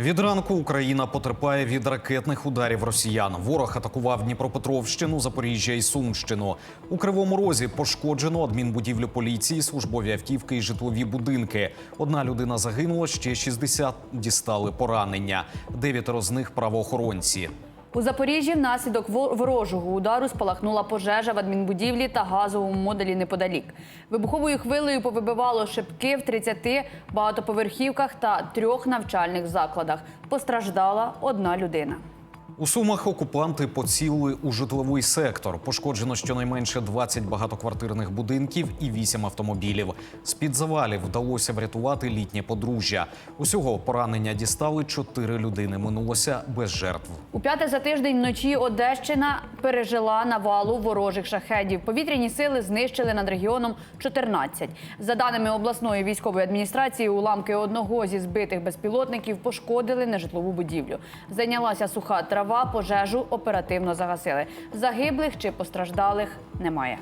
Від ранку Україна потерпає від ракетних ударів росіян. Ворог атакував Дніпропетровщину, Запоріжжя і Сумщину. У Кривому Розі пошкоджено адмінбудівлю поліції, службові автівки і житлові будинки. Одна людина загинула, ще 60 дістали поранення. Дев'ятеро з них правоохоронці. У Запоріжжі внаслідок во- ворожого удару спалахнула пожежа в адмінбудівлі та газовому модулі неподалік. Вибуховою хвилею повибивало шибки в 30 багатоповерхівках та трьох навчальних закладах. Постраждала одна людина. У Сумах окупанти поцілили у житловий сектор. Пошкоджено щонайменше 20 багатоквартирних будинків і 8 автомобілів. З під завалів вдалося врятувати літнє подружжя. Усього поранення дістали 4 людини. Минулося без жертв. У п'яте за тиждень вночі Одещина пережила навалу ворожих шахедів. Повітряні сили знищили над регіоном 14. За даними обласної військової адміністрації, уламки одного зі збитих безпілотників пошкодили нежитлову будівлю. Зайнялася суха трава, пожежу оперативно загасили. Загиблих чи постраждалих немає.